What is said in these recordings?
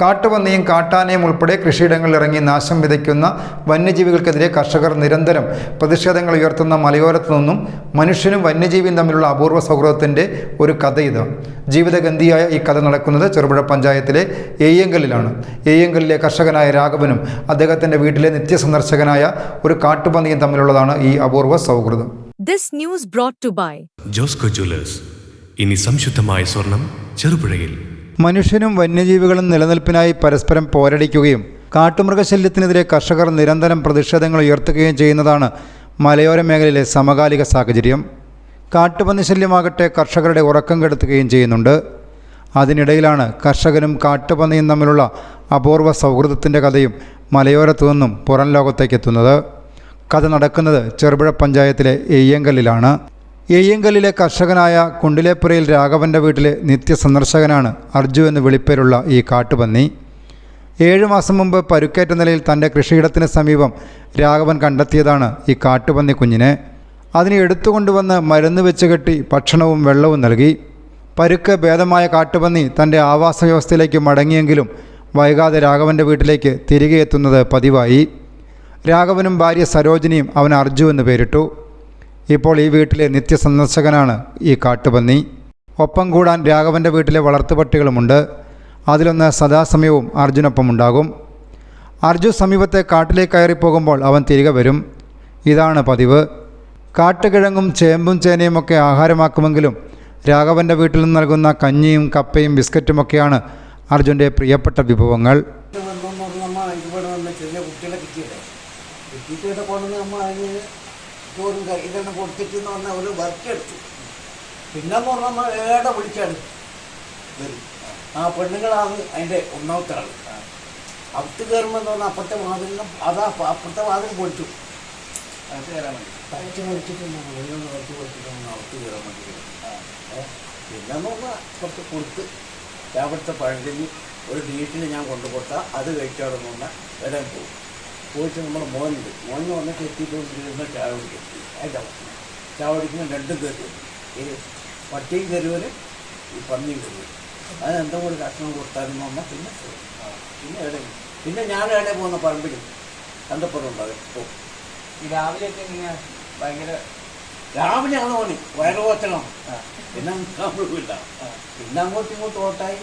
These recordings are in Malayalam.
കാട്ടുപന്നിയും കാട്ടാനയും ഉൾപ്പെടെ കൃഷിയിടങ്ങളിൽ ഇറങ്ങി നാശം വിതയ്ക്കുന്ന വന്യജീവികൾക്കെതിരെ കർഷകർ നിരന്തരം പ്രതിഷേധങ്ങൾ ഉയർത്തുന്ന മലയോരത്തു നിന്നും മനുഷ്യനും വന്യജീവിയും തമ്മിലുള്ള അപൂർവ സൗഹൃദത്തിന്റെ ഒരു കഥ ഇത്. ജീവിതഗന്ധിയായ ഈ കഥ നടക്കുന്നത് ചെറുപുഴ പഞ്ചായത്തിലെ ഏയ്യങ്കലിലാണ് എയ്യങ്കലിലെ കർഷകനായ രാഘവനും അദ്ദേഹത്തിന്റെ വീട്ടിലെ നിത്യസന്ദർശകനായ ഒരു കാട്ടുപന്നിയും തമ്മിലുള്ളതാണ് ഈ അപൂർവ സൗഹൃദം. This news brought to by Josco jewellers. ഇനി സംശുദ്ധമായ സ്വർണം ചെറുപുഴയിൽ. മനുഷ്യനും വന്യജീവികളും നിലനിൽപ്പിനായി പരസ്പരം പോരടിക്കുകയും കാട്ടുമൃഗശല്യത്തിനെതിരെ കർഷകർ നിരന്തരം പ്രതിഷേധങ്ങൾ ഉയർത്തുകയും ചെയ്യുന്നതാണ് മലയോര മേഖലയിലെ സമകാലിക സാഹചര്യം. കാട്ടുപന്നി ശല്യമാകട്ടെ കർഷകരുടെ ഉറക്കം കെടുത്തുകയും ചെയ്യുന്നുണ്ട്. അതിനിടയിലാണ് കർഷകനും കാട്ടുപന്നിയും തമ്മിലുള്ള അപൂർവ സൗഹൃദത്തിന്റെ കഥയും മലയോരത്തു നിന്നും പുറം ലോകത്തേക്കെത്തുന്നത് കഥ നടക്കുന്നത് ചെറുപുഴ പഞ്ചായത്തിലെ എയ്യങ്കലിലാണ് എയ്യങ്കലിലെ കർഷകനായ കുണ്ടിലേപ്പുരയിൽ രാഘവന്റെ വീട്ടിലെ നിത്യസന്ദർശകനാണ് അർജു എന്ന് വിളിപ്പേരുള്ള ഈ കാട്ടുപന്നി. ഏഴു മാസം മുമ്പ് പരുക്കേറ്റ നിലയിൽ തന്റെ കൃഷിയിടത്തിന് സമീപം രാഘവൻ കണ്ടെത്തിയതാണ് ഈ കാട്ടുപന്നി കുഞ്ഞിനെ. അതിനെ എടുത്തുകൊണ്ടുവന്ന് മരുന്ന് വെച്ച് കെട്ടി ഭക്ഷണവും വെള്ളവും നൽകി. പരുക്ക് ഭേദമായ കാട്ടുപന്നി തന്റെ ആവാസ വ്യവസ്ഥയിലേക്ക് മടങ്ങിയെങ്കിലും വൈകാതെ രാഘവന്റെ വീട്ടിലേക്ക് തിരികെ എത്തുന്നത് പതിവായി. രാഘവനും ഭാര്യ സരോജിനിയും അവൻ അർജു എന്ന് പേരിട്ടു. ഇപ്പോൾ ഈ വീട്ടിലെ നിത്യസന്ദർശകനാണ് ഈ കാട്ടുപന്നി ഒപ്പം കൂടാൻ രാഘവന്റെ വീട്ടിലെ വളർത്തുപട്ടികളുമുണ്ട് അതിലൊന്ന് സദാസമയവും അർജുനൊപ്പമുണ്ടാകും അർജു സമീപത്തെ കാട്ടിലേക്ക് കയറിപ്പോകുമ്പോൾ അവൻ തിരികെ വരും ഇതാണ് പതിവ് കാട്ടുകിഴങ്ങും ചേമ്പും ചേനയുമൊക്കെ ആഹാരമാക്കുമെങ്കിലും രാഘവന്റെ വീട്ടിൽ നിന്ന് നൽകുന്ന കഞ്ഞിയും കപ്പയും ബിസ്ക്കറ്റുമൊക്കെയാണ് അർജുന്റെ പ്രിയപ്പെട്ട വിഭവങ്ങൾ ഇവിടെ വന്ന് ചെറിയ കുട്ടികളെ കിട്ടിയില്ലേ കിട്ടിയിട്ട് കൊണ്ടുവന്ന് നമ്മൾ അതിന് ചോറും കറി ഇതെല്ലാം കൊടുത്തിട്ട് എന്ന് പറഞ്ഞാൽ ഒരു വർക്ക് എടുത്തു പിന്നെ എന്ന് പറഞ്ഞാൽ നമ്മൾ ഏടെ വിളിച്ചാണ് വരും. ആ പെണ്ണുങ്ങളാണ് അതിന്റെ ഒന്നാമത്തെ ആൾ അവിടുത്തെ കയറുമ്പോൾ എന്ന് പറഞ്ഞാൽ അപ്പുറത്തെ വാതിലിനും അതാ അപ്പുറത്തെ വാതിൽ പൊളിച്ചു. പച്ച പൊളിച്ചിട്ട് നമ്മൾ ഒന്നൊന്ന് അവിടുത്തെ പൊളിച്ചിട്ട് നമ്മൾ അകത്ത് കയറാൻ വേണ്ടി. വരും. ഏ? പിന്നെന്ന് പറഞ്ഞാൽ കുറച്ച് കൊടുത്ത് അവിടുത്തെ പഴങ്കഞ്ഞി ഒരു വീട്ടിൽ ഞാൻ കൊണ്ടു കൊടുത്താൽ അത് കഴിക്കാതെ പറഞ്ഞാൽ വരാൻ പോകും. പോയിട്ട് നമ്മുടെ മോനുണ്ട്. മോന് വന്നിട്ട് എത്തിയിട്ടുണ്ടിരുന്ന ചായ കുടിക്കും. അതിന്റെ ഭക്ഷണം ചായ കുടിക്കുമ്പോൾ രണ്ടും കയറി ഈ പട്ടിയും കരുവര് ഈ പന്നിയും കരുവര് അതിനെന്തോ കൂടി കഷ്ണം കൊടുത്താലും പറഞ്ഞാൽ പിന്നെ. പിന്നെ എവിടെ പിന്നെ ഞാൻ എവിടെ പോകുന്ന പറമ്പിൽ കണ്ടപ്പുറം ഇപ്പോൾ ഈ രാവിലെയൊക്കെ ഇങ്ങനെ ഭയങ്കര രാവിലെ ആണ് പണി? വയറ് കോച്ചണം പിന്നെ നമ്മളില്ല പിന്നെ അങ്ങോട്ടും ഇങ്ങോട്ടും ഓട്ടായി.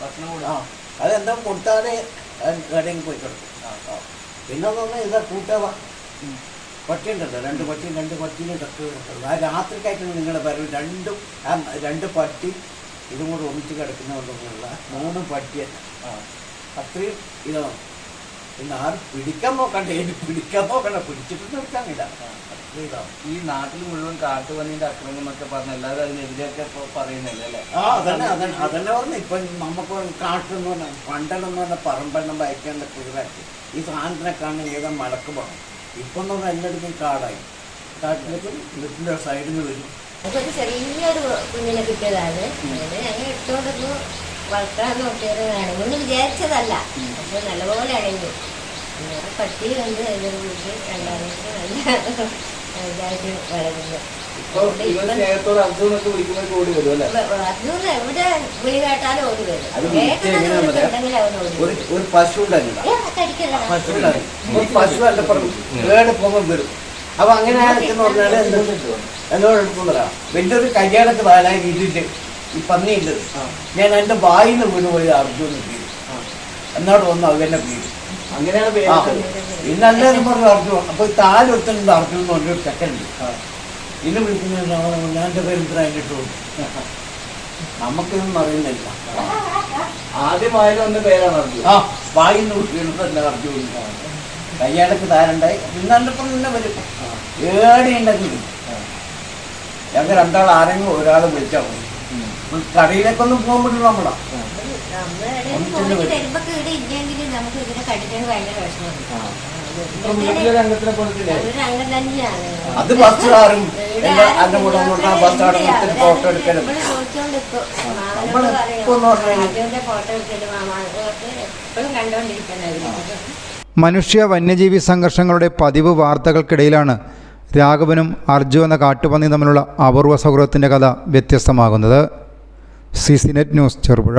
ഭക്ഷണം ആ. അതെന്താ കൊടുത്താലേ കടയിൽ പോയി കിടക്കും. ആ ആ. പിന്നെ പറഞ്ഞാൽ ഇതാ കൂട്ടാവാ പട്ടി ഉണ്ടല്ലോ രണ്ട് പട്ടിയും രണ്ട് പട്ടിയും കിടക്കുന്നത് ആ രാത്രിക്കായിട്ടാണ് നിങ്ങളുടെ പരവ് രണ്ടും ആ രണ്ട് പട്ടി ഇതും കൂടെ ഒന്നിച്ച് കിടക്കുന്നതുകൊണ്ടുള്ള മൂന്നും പട്ടി തന്നെ അത്രയും ഇതാണ് പിന്നെ ആരും പിടിക്കാൻ നോക്കണ്ട എനിക്ക് പിടിക്കാൻ നോക്കണ്ട? പിടിച്ചിട്ട് എടുക്കാൻ ഈ നാട്ടിൽ മുഴുവൻ കാട്ടുപന്നീന്റെ അക്രമം എന്നൊക്കെ പറഞ്ഞ എല്ലാവരും അതിനെതിരെയൊക്കെ പറയുന്നില്ല അല്ലേ? ആ അതന്നെ അതന്നെ അതന്നെ പറഞ്ഞു. ഇപ്പൊ നമുക്ക് കാട്ടെന്ന് പറഞ്ഞാൽ പണ്ടെന്ന് പറഞ്ഞാൽ പറമ്പെണ്ണം വയ്ക്കേണ്ട കുതിരാക്കി ഈ സാധനത്തിനെ കാണാൻ ഏതാ മടക്ക് പോകണം ഇപ്പൊ എന്ന് പറഞ്ഞാൽ എല്ലായിടത്തും കാടായി. കാട്ടിലേക്ക് വീട്ടിന്റെ സൈഡിൽ നിന്ന് വരും. അതൊരു ചെറിയൊരു കുഞ്ഞിനെ കിട്ടിയതാണ്. അങ്ങനെ എടുത്തോണ്ടൊന്ന് വളർത്താൻ നോക്കിയത് വേണമെന്ന് വിചാരിച്ചതല്ല. പക്ഷെ നല്ലപോലെ അടങ്ങി പട്ടി കണ്ട് അതിനൊരു വീട്ടിൽ രണ്ടാമത്തെ നല്ല ഇതായിട്ട് വളരുന്നു ഇപ്പൊ ഇവൻ സ്നേഹത്തോട് അർജുൻ എന്നൊക്കെ വിളിക്കുമ്പോൾ ഓടി വരും അല്ലേ? അതുകൊണ്ട് എവിടെ വിളി കേട്ടാലും ഓടി വരും. ഒരു പശു പശു ഒരു പശു അല്ല ഏടെ പോകുമ്പോൾ വരും അപ്പൊ അങ്ങനെ എന്ന് പറഞ്ഞാൽ എന്നോട് എടുക്കുന്നതാ വലിയ ഒരു കല്യാണക്ക് നാലായി ഇതിട്ട് ഈ പന്നിയുണ്ട് ഞാൻ എന്റെ വായിന്ന് വീണ് പോയി അർജുന പേര് എന്നോട് വന്നു അവനെ വീട്. അങ്ങനെയാണ് പേര് എല്ലാവരും പറഞ്ഞു അർജുൻ അപ്പൊ താലൊരുത്തുണ്ട് അർജുൻ എന്ന് പറഞ്ഞൊരു സെക്കൻഡ് ഇന്ന് വിളിക്കുന്ന ഞാൻ പേര് ഇത്ര അതിലിട്ടു നമുക്കിതൊന്നും അറിയുന്നില്ല. ആദ്യമായാലും ഒന്ന് പേരാണ് അർജുൻ. ആ. വായിന്ന് വീണതല്ല അർജുൻ കയ്യാടക്ക് താരണ്ടായി. ഇന്നല്ലപ്പം തന്നെ വരും. ഏടിയുണ്ടെങ്കിലും ഞങ്ങൾ രണ്ടാൾ ആരെങ്കിലും ഒരാൾ വിളിച്ചാൽ മതി. കടയിലേക്കൊന്നും പോകാൻ പറ്റില്ല നമ്മളാ. വരുമ്പോ ഇവിടെ ഇല്ലെങ്കിൽ നമുക്ക് ഇതിനെ കടിക്കാൻ ഭയങ്കര വിഷമമാണ് അത് ബസ്സുകാരും എന്റെ എന്റെ കൂടെ വന്നിട്ട് ബസ് നിർത്തി ഫോട്ടോ എടുക്കലും മനുഷ്യ വന്യജീവി സംഘർഷങ്ങളുടെ പതിവ് വാർത്തകൾക്കിടയിലാണ് രാഘവനും അർജു എന്ന കാട്ടുപന്നി തമ്മിലുള്ള അപൂർവ സൗഹൃദത്തിന്റെ കഥ വ്യത്യസ്തമാകുന്നത്. C C net news Cherupuzha.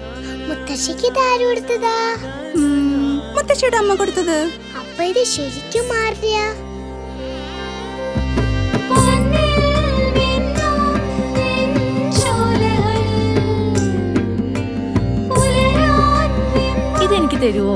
മുത്തശ്ശിക്ക് ഇതാര് കൊടുത്തതാ? മുത്തശ്ശിയുടെ അമ്മ കൊടുത്തത്. അപ്പൊ ഇത് ശരിക്കും മാറിയ. ഇതെനിക്ക് തരുമോ